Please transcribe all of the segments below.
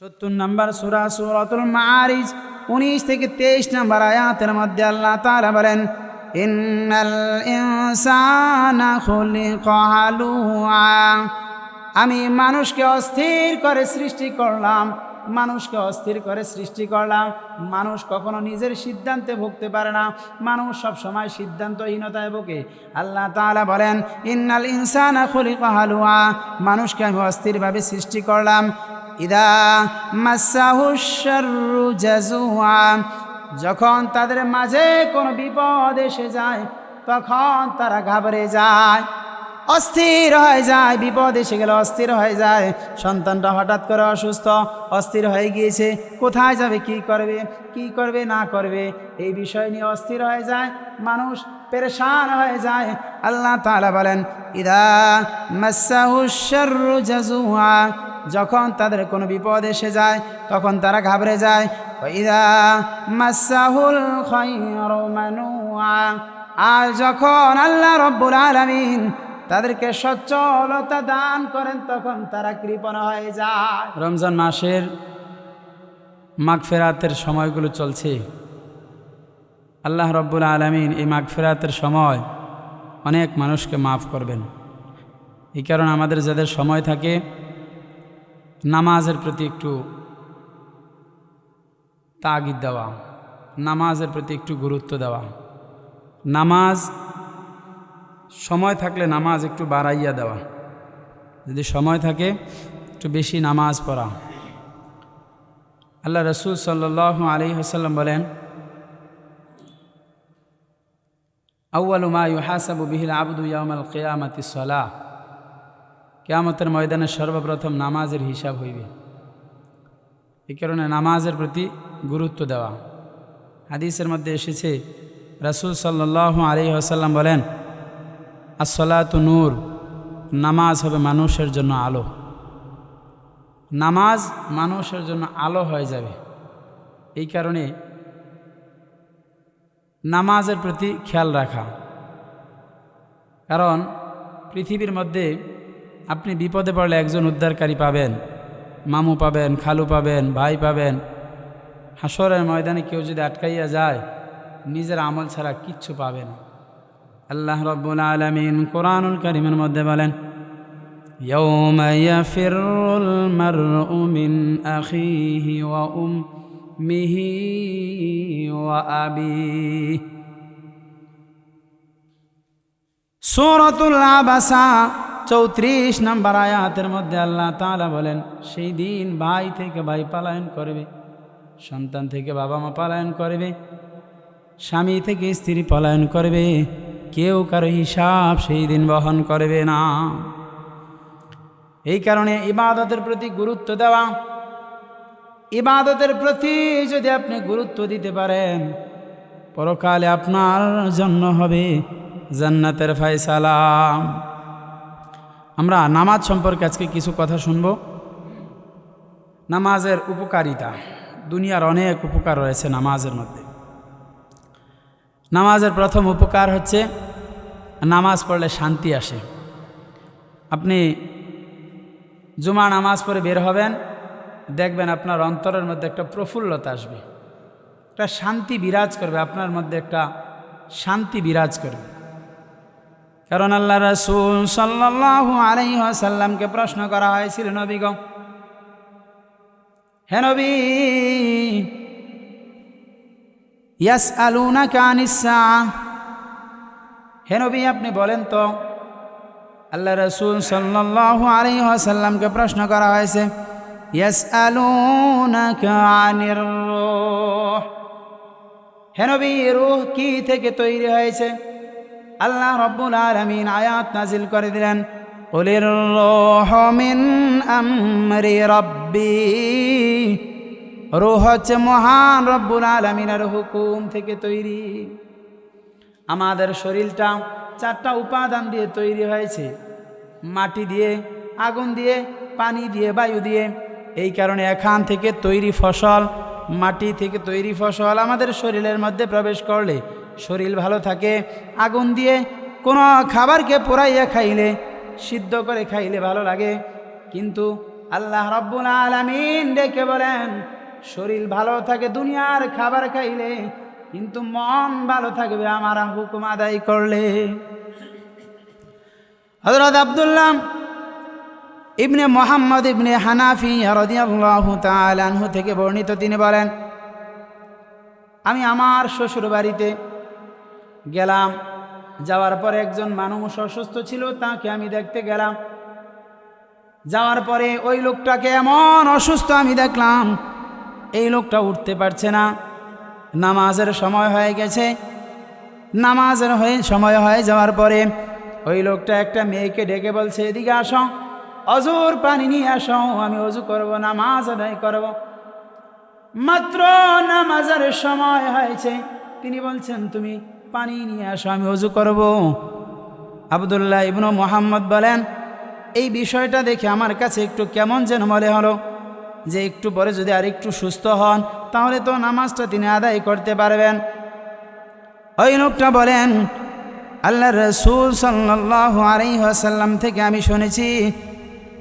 সত্তর নম্বর সুরা সুরাতুল মারিজ উনিশ থেকে তেইশ নম্বর আয়াতের মধ্যে আল্লাহ তাআলা বলেন আমি মানুষকে অস্থির করে সৃষ্টি করলাম, মানুষকে অস্থির করে সৃষ্টি করলাম। মানুষ কখনো নিজের সিদ্ধান্তে ভুগতে পারে না। মানুষ সব সময় সিদ্ধান্তহীনতায় ভোগে। আল্লাহ তাআলা বলেন, ইন্নাল ইনসানা খুলিকা হালুআ মানুষকে আমি অস্থিরভাবে সৃষ্টি করলাম। ইদা মাসাহুশারু জাজুআ যখন তাদের মাঝে কোনো বিপদ এসে যায়, তখন তারা ঘাবড়ে যায়, অস্থির হয়ে যায়, বিপদ এসে গেলে অস্থির হয়ে যায়। সন্তানটা হঠাৎ করে অসুস্থ, অস্থির হয়ে গিয়েছে, কোথায় যাবে, কি করবে কি করবে, না করবে, এই বিষয় নিয়ে অস্থির হয়ে যায়, মানুষ পেরেশান হয়ে যায়। আল্লাহ তাআলা বলেন, ইদা মাসাহুশারু জাজুআ যখন তাদের কোনো বিপদ এসে যায়, তখন তারা ঘাবড়ে যায়। মাসাহুল আর যখন আল্লাহ রব্বুল আলামিন তাদেরকে সচ্ছলতা দান করেন, তখন তারা কৃপণ হয়ে যায়। রমজান মাসের মাগফেরাতের সময়গুলো চলছে। আল্লাহ রব্বুল আলমিন এই মাগফেরাতের সময় অনেক মানুষকে মাফ করবেন। এই কারণে আমাদের যাদের সময় থাকে নামাজের প্রতি একটু তাগিদ দেওয়া, নামাজের প্রতি একটু গুরুত্ব দেওয়া। নামাজ, সময় থাকলে নামাজ একটু বাড়াইয়া দেওয়া। যদি সময় থাকে, একটু বেশি নামাজ পড়া। আল্লাহ রসুল সাল্লাহ আলী হাসাল্লাম বলেন আউ্বাল মা ইউহাসাবু বিহিল আবদু ইয়ামাল কেয়ামাতি সলাহ কেয়ামতের ময়দানে সর্বপ্রথম নামাজের হিসাব হইবে। এই কারণে নামাজের প্রতি গুরুত্ব দেওয়া। হাদিসের মধ্যে এসেছে, রাসুল সাল্লাহ আলী আসাল্লাম বলেন আসলাত নূর, নামাজ হবে মানুষের জন্য আলো। নামাজ মানুষের জন্য আলো হয়ে যাবে। এই কারণে নামাজের প্রতি খেয়াল রাখা। কারণ পৃথিবীর মধ্যে আপনি বিপদে পড়লে একজন উদ্ধারকারী পাবেন মামু পাবেন খালু পাবেন ভাই পাবেন হাসরের ময়দানে কেউ যদি আটকাইয়া যায় নিজের আমল ছাড়া কিচ্ছু পাবে না আল্লাহ রব্বুল আলমিন কোরআনুল করিমের মধ্যে বলেন يوم يفر المرء من أخيه وأمه وأبيه সূরাতুল আবাসা চৌত্রিশ নম্বর আয়াতের মধ্যে আল্লাহ তাআলা বলেন, সেই দিন ভাই থেকে ভাই পালায়ন করবে, সন্তান থেকে বাবা মা পালায়ন করবে, স্বামী থেকে স্ত্রী পলায়ন করবে, কেউ কারও হিসাব সেই দিন বহন করবে না। এই কারণে ইবাদতের প্রতি গুরুত্ব দেওয়া, ইবাদতের প্রতি যদি আপনি গুরুত্ব দিতে পারেন, পরকালে আপনার জন্য হবে জান্নাতের ফায়সালাম আমরা নামাজ সম্পর্কে আজকে কিছু কথা শুনব। নামাজের উপকারিতা। দুনিয়ার অনেক উপকার রয়েছে নামাজের মধ্যে। নামাজের প্রথম উপকার হচ্ছে নামাজ পড়লে শান্তি আসে। আপনি জুমা নামাজ পড়ে বের হবেন, দেখবেন আপনার অন্তরের মধ্যে একটা প্রফুল্লতা আসবে। একটা শান্তি বিরাজ করবে, আপনার মধ্যে একটা শান্তি বিরাজ করবে। কারণ আল্লাহ রসুল সাল্লাহ আলাইসাল্লামকে প্রশ্ন করা হয়েছিল নবীগ হে নবী ইয়াস আলুনা কানিসা হে নবী, আপনি বলেন তো, আল্লাহ রসুল সাল্লাহ আলাইসাল্লামকে প্রশ্ন করা হয়েছে ইয়াস আলুনা কানির হে নবী, রুহ কি থেকে তৈরি হয়েছে? আল্লাহ রব্বুল আলমিন আয়াত নাজিল করে দিলেন قلر الروح من أمر ربي রুহ হচ্ছে মহান রব্বুল আলমিনের হুকুম থেকে তৈরি আমাদের শরীরটা চারটা উপাদান দিয়ে তৈরি হয়েছে মাটি দিয়ে আগুন দিয়ে পানি দিয়ে বায়ু দিয়ে এই কারণে এখান থেকে তৈরি ফসল মাটি থেকে তৈরি ফসল আমাদের শরীরের মধ্যে প্রবেশ করলে শরীর ভালো থাকে, আগুন দিয়ে কোনো খাবারকে পোড়াইয়া খাইলে, সিদ্ধ করে খাইলে ভালো লাগে। কিন্তু আল্লাহ রব্বুল আলামিন ডেকে বলেন, শরীর ভালো থাকে, দুনিয়ার খাবার খাইলে, কিন্তু মন ভালো থাকবে, আমার হুকুম আদায় করলে। হজরত আবদুল্লাহ ইবনে মোহাম্মদ ইবনে হানাফি রদিয়াল্লাহু তাআলাহু থেকে বর্ণিত, তিনি বলেন, আমি আমার শ্বশুর বাড়িতে গেলাম। যাওয়ার পরে একজন মানুষ অসুস্থ ছিল, তাকে আমি দেখতে গেলাম। যাওয়ার পরে ওই লোকটাকে এমন অসুস্থ আমি দেখলাম, এই লোকটা উঠতে পারছে না। নামাজের সময় হয়ে গেছে। নামাজের হয়ে, সময় হয়ে যাওয়ার পরে ওই লোকটা একটা মেয়েকে ডেকে বলছে, এদিকে আসো। অজুর পানি নিয়ে আসো, আমি অজু করব, নামাজ আদায় করব। মাত্র নামাজের সময় হয়েছে। তিনি বলছেন, তুমি পানি নিয়ে আসো, আমি অজু করব। আবদুল্লাহ ইবনু মোহাম্মদ বলেন, এই বিষয়টা দেখে আমার কাছে একটু কেমন যেন মনে হলো যে একটু পরে যদি আর একটু সুস্থ হন, তাহলে তো নামাজটা তিনি আদায় করতে পারবেন। ওই লোকটা বলেন আল্লাহ রসুল সাল্লাহ আসাল্লাম থেকে আমি শুনেছি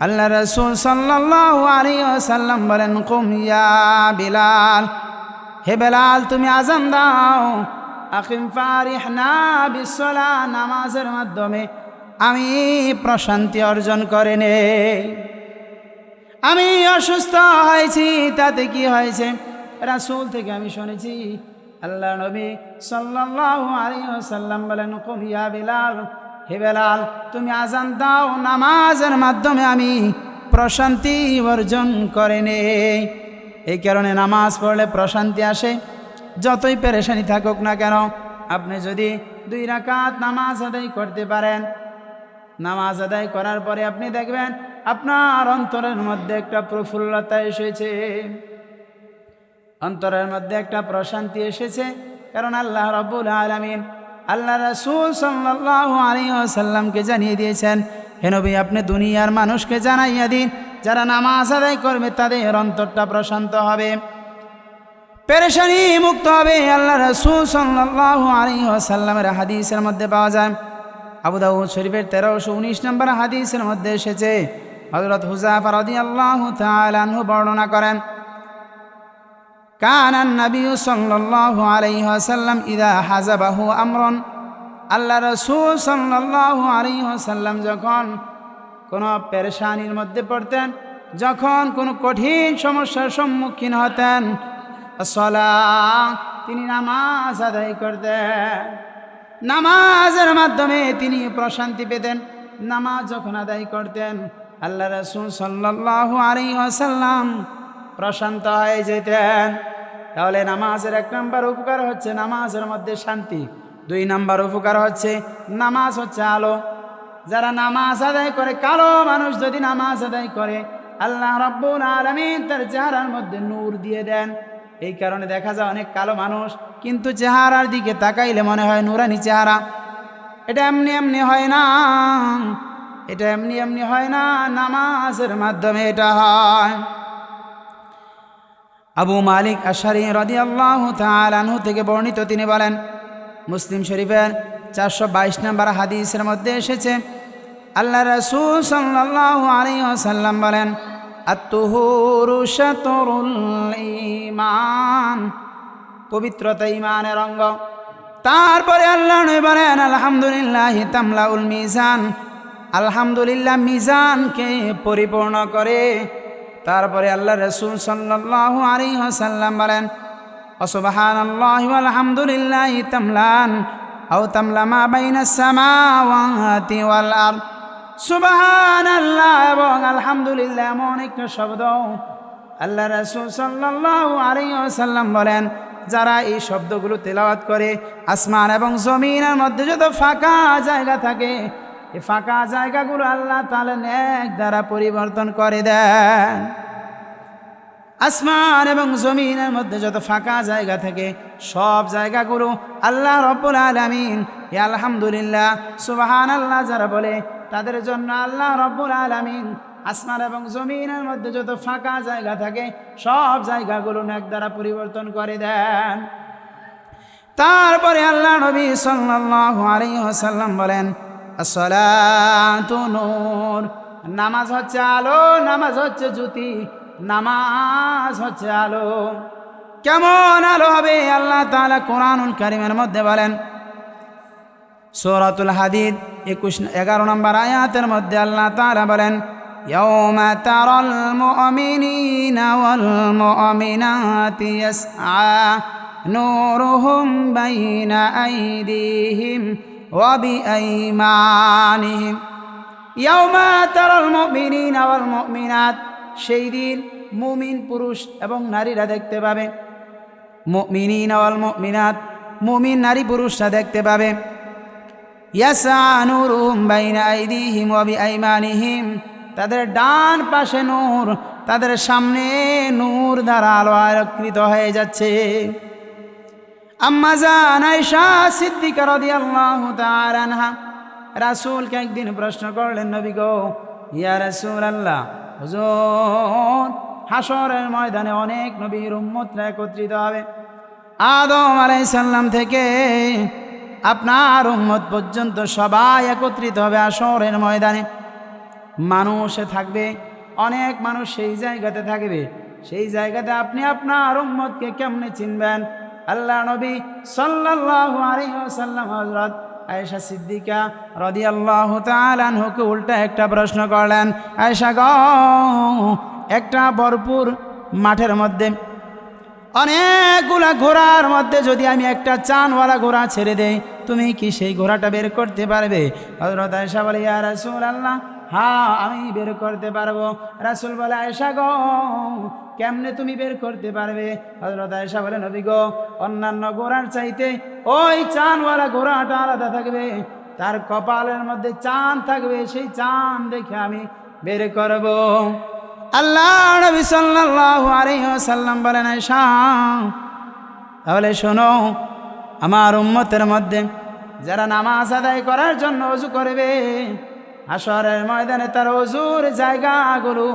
আল্লাহ রসুল সাল্লাহ আসাল্লাম বলেন কুমিয়া বিলাল, হে বেলাল, তুমি আজান দাও। আকিম ফারিহনা বিশ্বলা নামাজের মাধ্যমে আমি প্রশান্তি অর্জন করে নে। আমি অসুস্থ হয়েছি, তাতে কি হয়েছে? রাসুল থেকে আমি শুনেছি, আল্লাহ নবী সাল্লাল্লাহু আলাইহি ওয়াসাল্লাম বলেন কুমিয়া বিলাল, হে বেলাল, তুমি আজান দাও, নামাজের মাধ্যমে আমি প্রশান্তি অর্জন করে নে। এই কারণে নামাজ পড়লে প্রশান্তি আসে যতই পেরেশানি থাকুক না কেন, আপনি যদি দুই রাকাত নামাজ আদায় করতে পারেন, নামাজ আদায় করার পরে আপনি দেখবেন আপনার অন্তরের মধ্যে একটা প্রফুল্লতা এসেছে। অন্তরের মধ্যে একটা প্রশান্তি এসেছে, কারণ আল্লাহ রব্বুল আলমিন আল্লাহ রসুল সাল্লাহ আলী সাল্লামকে জানিয়ে দিয়েছেন হেনবি আপনি দুনিয়ার মানুষকে জানাইয়া দিন, যারা নামাজ আদায় করবে তাদের অন্তরটা প্রশান্ত হবে। পেরেশানি মুক্ত হবে আল্লাহ রসুল সাল্লাহ আলী সাল্লামের হাদিসের মধ্যে পাওয়া যায়। আবু দাউদ শরীফের তেরোশো উনিশ নম্বর হাদিসের মধ্যে এসেছে। হজরত হুজাফা রদি আল্লাহ তালু বর্ণনা করেন, কান নবী সাল্লাহ আলাইসাল্লাম ইদা হাজাবাহু আমরন। আল্লাহ রসুল সাল্লাহ আলাইসাল্লাম যখন কোনো পেরেশানির মধ্যে পড়তেন, যখন কোনো কঠিন সমস্যার সম্মুখীন হতেন সলা তিনি নামাজ আদায় করতেন। নামাজের মাধ্যমে তিনি প্রশান্তি পেতেন। নামাজ যখন আদায় করতেন, আল্লাহ রসুল সাল্লাহ আলী আসাল্লাম প্রশান্ত হয়ে যেতেন। তাহলে নামাজের এক নম্বর উপকার হচ্ছে নামাজের মধ্যে শান্তি। দুই নাম্বার উপকার হচ্ছে নামাজ হচ্ছে আলো। যারা নামাজ আদায় করে, কালো মানুষ যদি নামাজ আদায় করে, আল্লাহ রব্বুল আলমিন তার চেহারার মধ্যে নূর দিয়ে দেন। এই কারণে দেখা যায় অনেক কালো মানুষ, কিন্তু চেহারার দিকে তাকাইলে মনে হয় নুরানি চেহারা। এটা এমনি এমনি হয় না, এটা এমনি এমনি হয় না, নামাজের মাধ্যমে এটা হয়। আবু মালিক আশারি রদি আল্লাহ তালু থেকে বর্ণিত, তিনি বলেন, মুসলিম শরীফের চারশো বাইশ নম্বর হাদিসের মধ্যে এসেছে, আল্লাহ রসুল সাল্লাহ আলী সাল্লাম বলেন আত্মহুরু শতরুল ইমান পবিত্রতা ইমানের অঙ্গ। তারপরে আল্লাহ বলেন, আলহামদুলিল্লাহ তামলাউল মিজান। আলহামদুলিল্লাহ মিজানকে পরিপূর্ণ করে। তারপরে আল্লাহ রসুল সাল্লাহ আলী সাল্লাম বলেন অসুবাহান আল্লাহ আলহামদুলিল্লাহ তামলান, আও তামলামা বাইনা সামাওয়াতি ওয়াল আরদ। সুবাহান আল্লাহ এবং আলহামদুলিল্লাহ এমন একটা শব্দ। আল্লাহ রসুল সাল্লাহ আলী সাল্লাম বলেন, যারা এই শব্দগুলো তেলাওয়াত করে, আসমান এবং জমিনের মধ্যে যত ফাঁকা জায়গা থাকে, এই ফাঁকা জায়গাগুলো আল্লাহ তাহলে নেক দ্বারা পরিবর্তন করে দেন। আসমান এবং জমিনের মধ্যে যত ফাঁকা জায়গা থাকে, সব জায়গাগুলো আল্লাহ রব্বুল আলমিন আলহামদুলিল্লাহ সুবাহান আল্লাহ যারা বলে তাদের জন্য আল্লাহ রব্বুল আলমিন আসমান এবং জমিনের মধ্যে যত ফাঁকা জায়গা থাকে, সব জায়গাগুলো নেক দ্বারা পরিবর্তন করে দেন। তারপরে আল্লাহ নবী সাল্লাল্লাহু আলাইহি বলেন, আসসালাতু নূর। নামাজ হচ্ছে আলো, নামাজ হচ্ছে জ্যোতি, নামাজ হচ্ছে আলো। কেমন আলো হবে? আল্লাহ তাআলা কোরআনুল কারিমের মধ্যে বলেন সূরাতুল হাদিদ একুশ এগারো নম্বর আয়াতের মধ্যে আল্লাহ তাআলা বলেন يوم ترى المؤمنين والمؤمنات يسعى نورهم بين أيديهم وبأيمانهم يوم ترى المؤمنين والمؤمنات সেই দিন মুমিন পুরুষ এবং নারীরা দেখতে পাবে মুমিনিন ওয়াল মুমিনাত মুমিন নারী পুরুষরা দেখতে পাবে ইয়াসা নূরুহুম বাইনা আইদিহিম ওয়া বিআইমানিহিম। তাদের ডান পাশে নূর, তাদের সামনে নূর দ্বারা আলো আলোকৃত হয়ে যাচ্ছে। আম্মা জান আয়েশা সিদ্দিকা রাদিয়াল্লাহু তাআলা আনহা, রাসূলকে একদিন প্রশ্ন করলেন, নবী গো, ইয়া রাসূলুল্লাহ, হুজুর হাসরের ময়দানে অনেক নবীর উম্মতরা একত্রিত হবে। আদম আলাইসাল্লাম থেকে আপনার উম্মত পর্যন্ত সবাই একত্রিত হবে আসরের ময়দানে। মানুষ থাকবে, অনেক মানুষ সেই জায়গাতে থাকবে। সেই জায়গাতে আপনি আপনার উম্মতকে কেমনে চিনবেন? আল্লাহ নবী ওয়াসাল্লাম হযরত আয়েশা সিদ্দিকা রাদিয়াল্লাহু তাআলা আনহুকে উল্টা একটা প্রশ্ন করলেন, আয়েশা গ, একটা ভরপুর মাঠের মধ্যে অনেকগুলা ঘোড়ার মধ্যে যদি আমি একটা চানওয়ালা ঘোড়া ছেড়ে দেই, তুমি কি সেই ঘোড়াটা বের করতে পারবে? হজরত আয়সা বলে, ইয়া আল্লাহ হ্যাঁ আমি বের করতে পারব। রাসুল বলে আয়সা গো, কেমনে তুমি বের করতে পারবে? হজরত আয়সা বলে, নবী গো, অন্যান্য ঘোড়ার চাইতে ওই চানওয়ালা ঘোড়াটা আলাদা থাকবে। তার কপালের মধ্যে চাঁদ থাকবে, সেই চাঁদ দেখে আমি বের করব। আল্লাহ নবী আলাইহি ওয়াসাল্লাম বলেন তাহলে শোনো, আমার উম্মতের মধ্যে যারা নামাজ আদায় করার জন্য অজু করবে আসরের ময়দানে তার অজুর জায়গাগুলো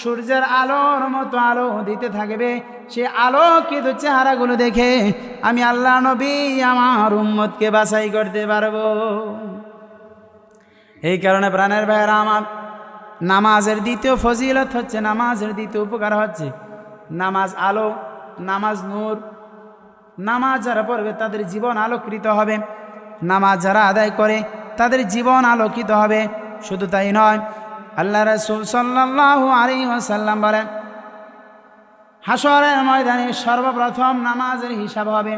সূর্যের আলোর মতো আলো দিতে থাকবে, সে আলো আলোকিত চেহারাগুলো দেখে আমি আল্লাহ নবী আমার উম্মতকে বাছাই করতে পারব। এই কারণে প্রাণের ভাইয়েরা আমার নামাজের দ্বিতীয় ফজিলত হচ্ছে, নামাজের দ্বিতীয় উপকার হচ্ছে, নামাজ আলো, নামাজ নূর, নামাজ যারা পড়বে তাদের জীবন আলোকৃত হবে, নামাজ যারা আদায় করে তাদের জীবন আলোকিত হবে, শুধু তাই নয়, আল্লাহ রসুল সাল্লাহ আলী ওসাল্লাম বলেন হাসরের ময়দানে সর্বপ্রথম নামাজের হিসাব হবে,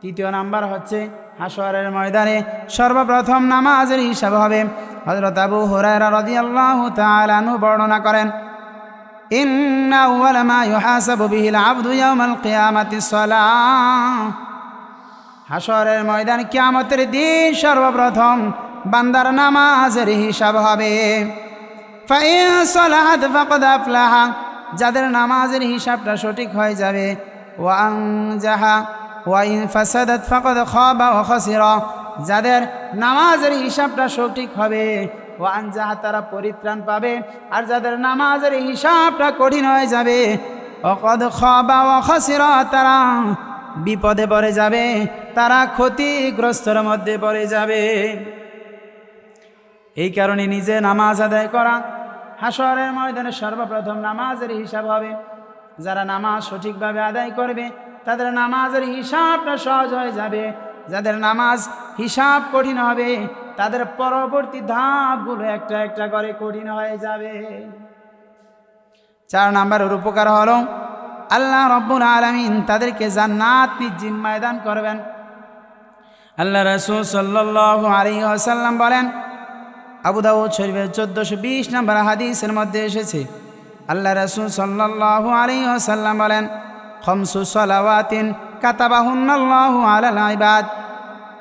তৃতীয় নাম্বার হচ্ছে হাসরের ময়দানে সর্বপ্রথম নামাজের হিসাব হবে হজরত আবু হুরায়রা রাদিয়াল্লাহু তাআলা আনহু বর্ণনা করেন, ইন্না আউয়ালা মা ইউহাসাবু বিহিল আবদু ইয়াউমাল কিয়ামাতি সালাহ। হাসরের ময়দান কিয়ামতের দিন সর্বপ্রথম বান্দার নামাজের হিসাব হবে। ফাইন সালাহাত ফাকাদ আফলাহা, যাদের নামাজের হিসাবটা সঠিক হয়ে যাবে। ওয়াং জাহা ওয়াইন ফাসাদাত ফাকাদ খাবা ওয়া খাসিরা। যাদের নামাজের হিসাবটা সঠিক হবে, ও আনজাহা তারা পরিত্রাণ পাবে। আর যাদের নামাজের হিসাবটা কঠিন হয়ে যাবে, অকদ খাবা ও খাসিরা তারা বিপদে পড়ে যাবে, তারা ক্ষতিগ্রস্তর মধ্যে পড়ে যাবে। এই কারণে নিজে নামাজ আদায় করা হাসরের ময়দানে সর্বপ্রথম নামাজের হিসাব হবে। যারা নামাজ সঠিকভাবে আদায় করবে, তাদের নামাজের হিসাবটা সহজ হয়ে যাবে। যাদের নামাজ হিসাব কঠিন হবে, তাদের পরবর্তী ধাপগুলো একটা একটা করে কঠিন হয়ে যাবে। চার নাম্বারের উপকার হলো, আল্লাহ রব্বুল আলমিন তাদেরকে জান্নাত জিম্মায় ময়দান করবেন। আল্লাহ রসুল সাল্লাহ আলী আসাল্লাম বলেন, আবু দাউদ শরীফের চোদ্দোশো বিশ নম্বর হাদিসের মধ্যে এসেছে। আল্লাহ রসুল সাল্লাহ আলী আসাল্লাম বলেন, খমসু সলাওয়াতিন কাতাবাহুন্নাল্লাহু আলাল ইবাদ।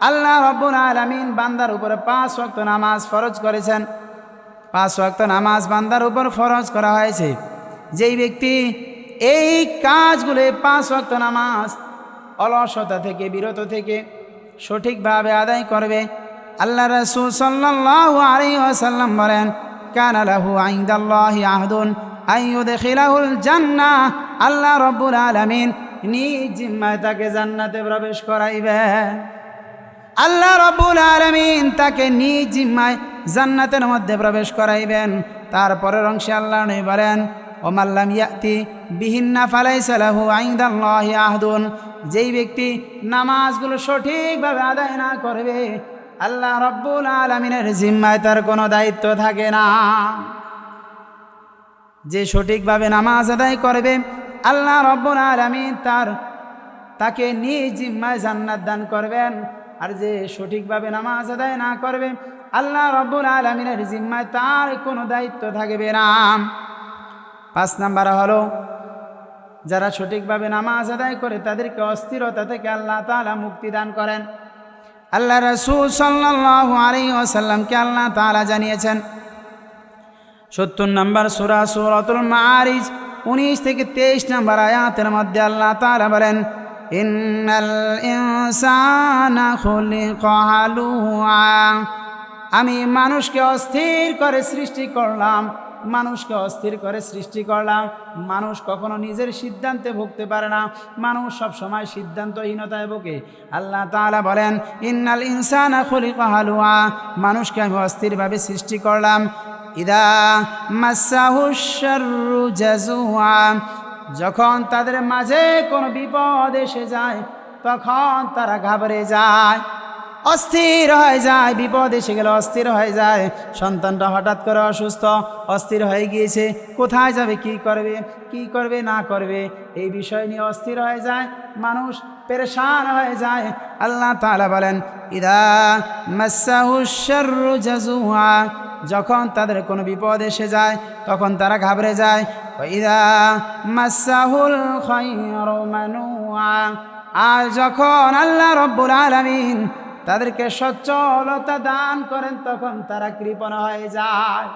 আল্লাহ রব্বুল আলামিন বান্দার উপরে পাঁচ ওয়াক্ত নামাজ ফরজ করেছেন। পাঁচ ওয়াক্ত নামাজ বান্দার উপর ফরজ করা হয়েছে। যেই ব্যক্তি এই কাজগুলো পাঁচ ওয়াক্ত নামাজ অলসতা থেকে, বিরত থেকে সঠিকভাবে আদায় করবে। আল্লাহ রসুল সাল্লাল্লাহু আলাইহি ওয়াসাল্লাম বলেন, কানা লাহু ইনদাল্লাহি আহদুন আইয়ুদখিলাহুল জান্নাহ। আল্লাহ রব্বুল আলামিন নিজ জিম্মায় তাকে জান্নাতে প্রবেশ করাইবে আল্লাহ রব্বুল আলমিন তাকে নিজ জিম্মায় জান্নাতের মধ্যে প্রবেশ করাইবেন। তারপরের অংশে আল্লাহ নবী বলেন ওমাল্লাম ইয়াতি বিহিন্না ফালাই সালাহু আইদাল্লাহি আহদুন। যেই ব্যক্তি নামাজগুলো সঠিকভাবে আদায় না করবে, আল্লাহ রব্বুল আলমিনের জিম্মায় তার কোনো দায়িত্ব থাকে না। যে সঠিকভাবে নামাজ আদায় করবে, আল্লাহ রব্বুল আলমিন তার, তাকে নিজ জিম্মায় জান্নাত দান করবেন। আর যে সঠিকভাবে নামাজ আদায় না করবে, আল্লাহ রব্বুল আলমিনের জিম্মায় তার কোনো দায়িত্ব থাকবে না। পাঁচ নাম্বার হলো, যারা সঠিকভাবে নামাজ আদায় করে তাদেরকে অস্থিরতা থেকে আল্লাহ তালা মুক্তি দান করেন। আল্লাহ রসুল সাল্লাহ আলী ওসাল্লামকে আল্লাহ তালা জানিয়েছেন, সত্তর নম্বর সুরা সুরতুল মারিজ উনিশ থেকে তেইশ নম্বর আয়াতের মধ্যে আল্লাহ তালা বলেন ইন্নাল ইনসানা খুলিকা হালুআ আমি মানুষকে অস্থির করে সৃষ্টি করলাম, মানুষকে অস্থির করে সৃষ্টি করলাম। মানুষ কখনো নিজের সিদ্ধান্তে ভুগতে পারে না। মানুষ সব সময় সিদ্ধান্তহীনতায় ভোগে। আল্লাহ তাআলা বলেন, ইন্নাল ইনসানা খুলিকা হালুআ মানুষকে আমি অস্থিরভাবে সৃষ্টি করলাম। ইদা মাসাহুশাররু জাজুআ যখন তাদের মাঝে কোনো বিপদ এসে যায়, তখন তারা ঘাবড়ে যায়, অস্থির হয়ে যায়, বিপদ এসে গেলে অস্থির হয়ে যায়। সন্তানটা হঠাৎ করে অসুস্থ, অস্থির হয়ে গিয়েছে, কোথায় যাবে, কি করবে কি করবে, না করবে, এই বিষয় নিয়ে অস্থির হয়ে যায়, মানুষ পেরেশান হয়ে যায়। আল্লাহ তালা বলেন, ইদা মাসাহুশাররু জাজুআ যখন তাদের কোনো বিপদ এসে যায়, তখন তারা ঘাবড়ে যায়। আর যখন আল্লাহ রব্বুল আলামিন তাদেরকে সচ্ছলতা দান করেন, তখন তারা কৃপণ হয়ে যায়।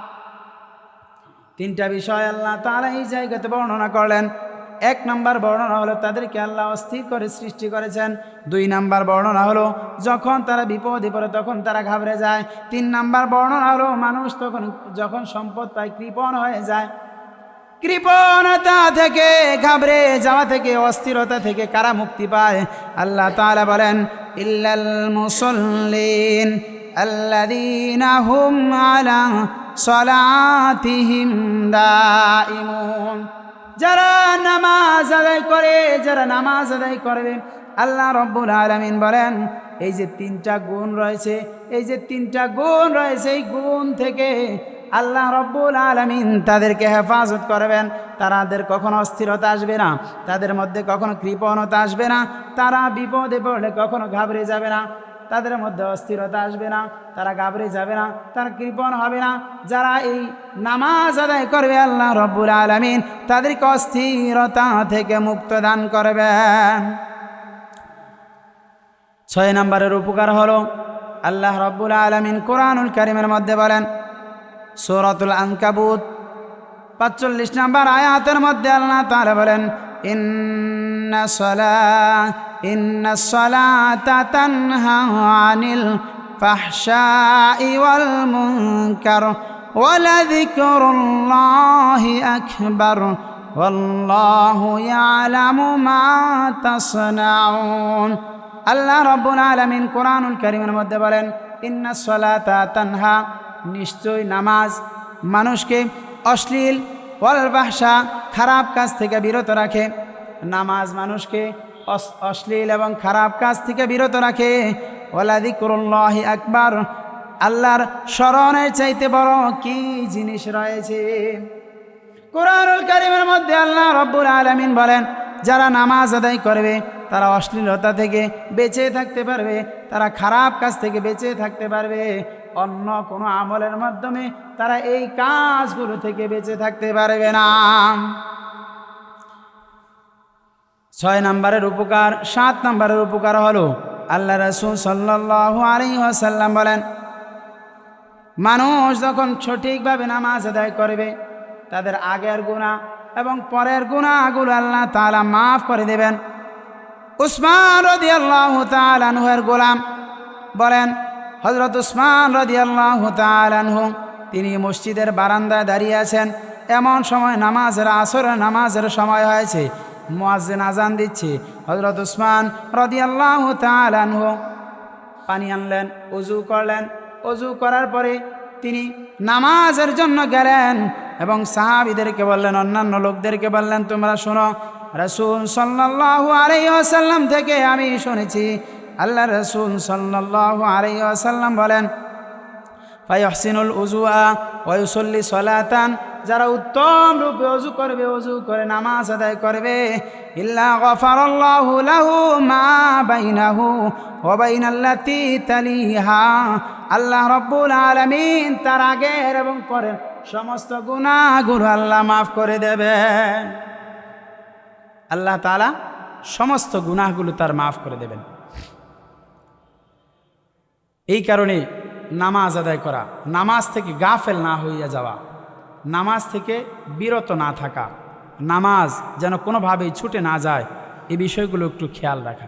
তিনটা বিষয় আল্লাহ তারা এই জায়গাতে বর্ণনা করলেন। এক নাম্বার বর্ণনা হলো তাদেরকে আল্লাহ অস্থির করে সৃষ্টি করেছেন। দুই নাম্বার বর্ণনা হলো যখন তারা বিপদে পড়ে তখন তারা ঘাবড়ে যায়। তিন নাম্বার বর্ণনা হলো মানুষ তখন, যখন সম্পদ পায় কৃপণ হয়ে যায়। কৃপণতা থেকে, ঘাবড়ে যাওয়া থেকে, অস্থিরতা থেকে কারা মুক্তি পায়? আল্লাহ তাআলা বলেন, ইল্লাল মুসল্লিন হুম আলা সলাতিহিম দাইমুন যারা নামাজ আদায় করে, যারা নামাজ আদায় করবে আল্লাহ রব্বুল আলামিন বলেন, এই যে তিনটা গুণ রয়েছে, এই যে তিনটা গুণ রয়েছে, এই গুণ থেকে আল্লাহ রব্বুল আলমিন তাদেরকে হেফাজত করবেন। তাদের কখনো অস্থিরতা আসবে না, তাদের মধ্যে কখনো কৃপণতা আসবে না, তারা বিপদে পড়লে কখনো ঘাবড়ে যাবে না। তাদের মধ্যে অস্থিরতা আসবে না, তারা ঘাবড়ে যাবে না, তারা কৃপণ হবে না। যারা এই নামাজ আদায় করবে, আল্লাহ রব্বুল আলমিন তাদেরকে অস্থিরতা থেকে মুক্ত দান করবেন ছয় নম্বরের উপকার হলো, আল্লাহ রব্বুল আলমিন কোরআনুল করিমের মধ্যে বলেন, সৌরতুল আনকাবুত। পাঁচচল্লিশ নম্বর আয়াতের মধ্যে আল্লাহ তাআলা বলেন إن صلاة إن الصلاة تنهى عن الفحشاء والمنكر ولذكر الله أكبر والله يعلم ما تصنعون আল্লাহ রব্বুল আলমিন কোরআনুল করিমের মধ্যে বলেন ইন্না সলাতা তানহা নিশ্চয় নামাজ মানুষকে অশ্লীল ওয়াল ভাষা খারাপ কাজ থেকে বিরত রাখে। নামাজ মানুষকে অশ্লীল এবং খারাপ কাজ থেকে বিরত রাখে। ওলাদিকুল্লাহি আকবার। আল্লাহর স্মরণের চাইতে বড় কি জিনিস রয়েছে? কোরআনুল কারিমের মধ্যে আল্লাহ রব্বুল আলমিন বলেন, যারা নামাজ আদায় করবে, তারা অশ্লীলতা থেকে বেঁচে থাকতে পারবে, তারা খারাপ কাজ থেকে বেঁচে থাকতে পারবে। অন্য কোনো আমলের মাধ্যমে তারা এই কাজগুলো থেকে বেঁচে থাকতে পারবে না। ছয় নম্বরের উপকার, সাত নম্বরের উপকার হলো, আল্লাহ রসুল সাল্লাহ আলী আসাল্লাম বলেন, মানুষ যখন সঠিকভাবে নামাজ আদায় করবে, তাদের আগের গুণা এবং পরের গুণাগুলো আল্লাহ তালা মাফ করে দেবেন। উসমান রদি আল্লাহ তালানহের গোলাম বলেন হজরত উসমান রদি আল্লাহ তালানহু তিনি মসজিদের বারান্দায় দাঁড়িয়ে আছেন। এমন সময় নামাজের আসরের নামাজের সময় হয়েছে। মোয়াজ্জেন আজান দিচ্ছে। হজরত উসমান রদি আল্লাহ তালানহু পানি আনলেন অজু করলেন। অজু করার পরে তিনি নামাজের জন্য গেলেন এবং সাহাবিদেরকে বললেন, অন্যান্য লোকদেরকে বললেন, তোমরা শোনো, রসুল সাল্লাল্লাহু আলাইহি ওয়াসাল্লাম থেকে আমি শুনেছি আল্লাহ রসুল সাল্লাল্লাহু আলাইহি ওয়াসাল্লাম বলেন ফাইহসিনুল উজুয়া ওয়ুসল্লি সলাতান যারা উত্তম রূপে অজু করবে অজু করে নামাজ আদায় করবে, ইল্লা গফারাল্লাহু লাহু মা বাইনাহু ওয়া বাইনাল্লাতি তালিহা আল্লাহ রাব্বুল আলামিন তার আগের এবং পরের সমস্ত গুনাহগুলো আল্লাহ মাফ করে দেবে। আল্লাহ তাআলা সমস্ত গুনাহগুলো তার মাফ করে দেবেন। এই কারণে নামাজ আদায় করা, নামাজ থেকে গাফেল না হইয়া যাওয়া, নামাজ থেকে বিরত না থাকা, নামাজ যেন কোনোভাবেই ছুটে না যায়, এ বিষয়গুলো একটু খেয়াল রাখা।